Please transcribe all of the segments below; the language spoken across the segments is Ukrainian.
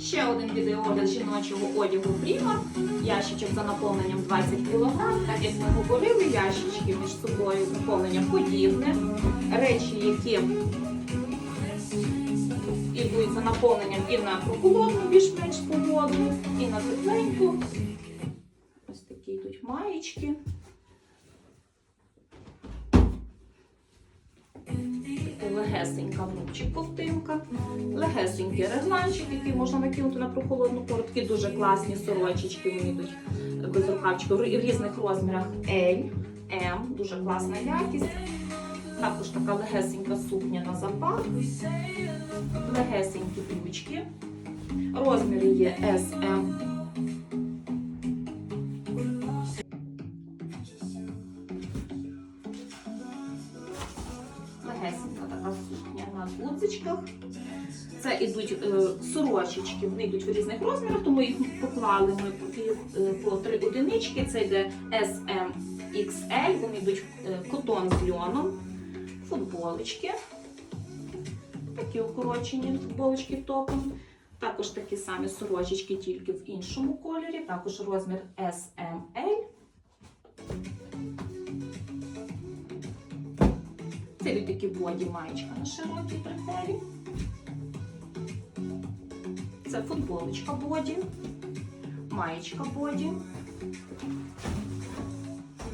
Ще один відеоогляд жіночого одягу Primark. Ящичок за наповненням 20 кг. Так як ми говорили, ящички між собою наповнення подібне. Речі, які ідуть за наповненням і на прохолодну більш-менш погоду, і на тепленьку. Ось такі йдуть маєчки. Легесенька врубчик ковтинка, легесенький регланчик, який можна накинути на прохолодну пору. Такі дуже класні сорочечки, вони йдуть без рукавчика в різних розмірах L, M, дуже класна якість. Також така легесенька сукня на запах, легесенькі брючки. Розміри є S, M. така на гудзичках. Це йдуть е, сорочечки, вони йдуть в різних розмірах, тому їх поклали ми по, е, три одинички. Це йде S, M, XL, вони йдуть е, котон з льоном, футболочки. Такі укорочені футболочки топом. Також такі самі сорочечки, тільки в іншому кольорі. Також розмір S, Йдуть такі боді маєчка на широкій бретелі. Це футболочка боді, маєчка боді,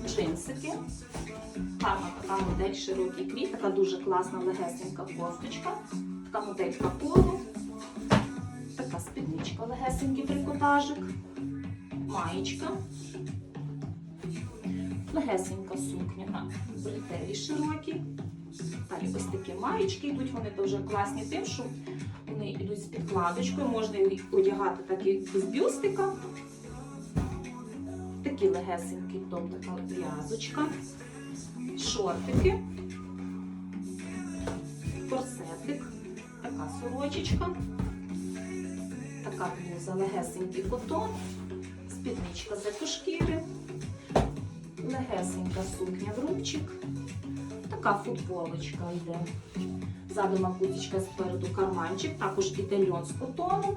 джинсики. Гарна така модель широкий крій, така дуже класна легесенька кофточка, така моделька полу, така спідничка, легесенький трикотажик, маєчка, легесенька сукня на бретелі широкі. Далі ось такі маєчки йдуть, вони дуже класні тим, що вони йдуть з підкладочкою, можна одягати так і з бюстика. Такі легесенькі, топ, така в'язочка, шортики, корсетик, така сорочечка, така блуза, легесенький котон, спідничка з екошкіри, легесенька сукня в рубчик, така футболочка йде. Ззаду макуточка спереду карманчик, також іде котоном,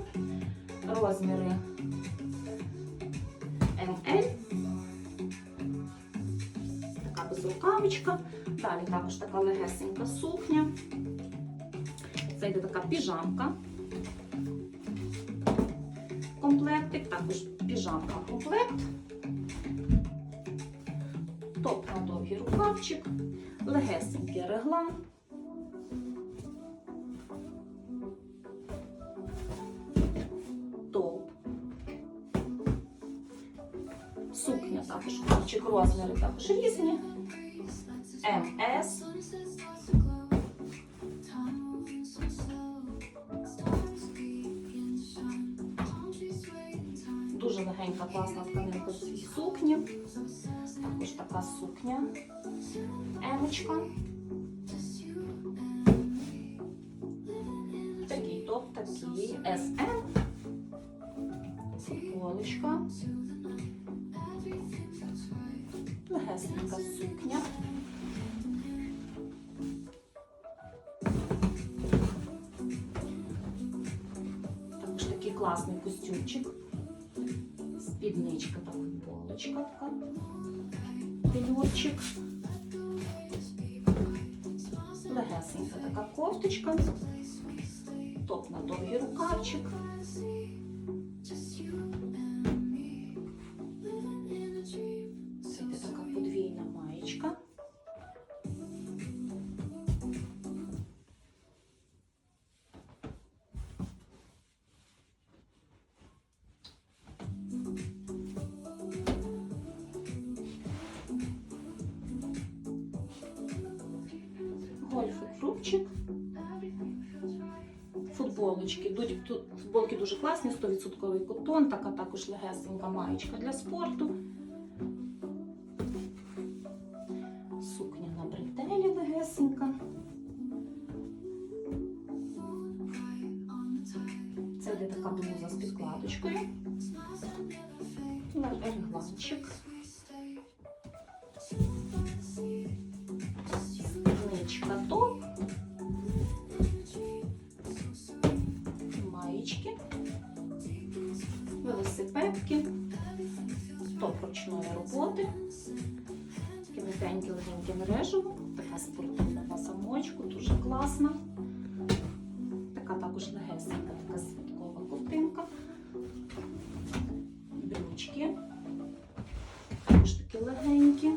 розміри МЛ. Така безрукавочка. Далі також така легесенька сукня. Це йде така піжамка. Комплектик, також піжамка комплект. Топ на довгий рукавчик, легесенький реглан. Сукня також, хлопчик розміри також різні. МС. Дуже легенька, класна тканинка цій сукні. Така сукня. Емочка. Такий топ, такий СМ. Футболочка. Легесенька сукня. Також такий класний костюмчик. Спідничка та футболочка така. Пельорчик. Легесенька така кофточка. Топ на довгий рукавчик. Рубчик. Футболочки. Футболки дуже класні, 100% котон, така також легесенька маєчка для спорту. Сукня на бретелі легесенька. Це йде така блуза з підкладочкою. Регланчик. Велосипедки, топ ручної роботи, легенькі легенькі мережево, така спортивна на замочку, дуже класна. Така також легесенька, така святкова ковтинка. Брючки. Також такі легенькі.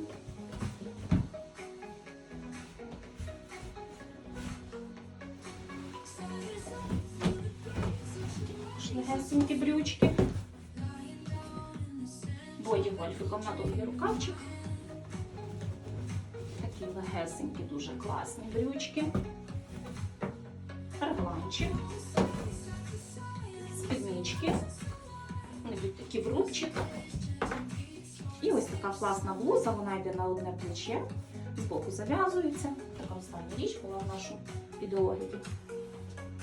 Легесенькі брючки. Гольфиком на довгий рукавчик. Такі легесенькі, дуже класні брючки. Регланчик. Спіднички. Вони такі в. І ось така класна блуза, вона йде на одне плече, збоку зав'язується. Така остання річ була в нашому відеогляді.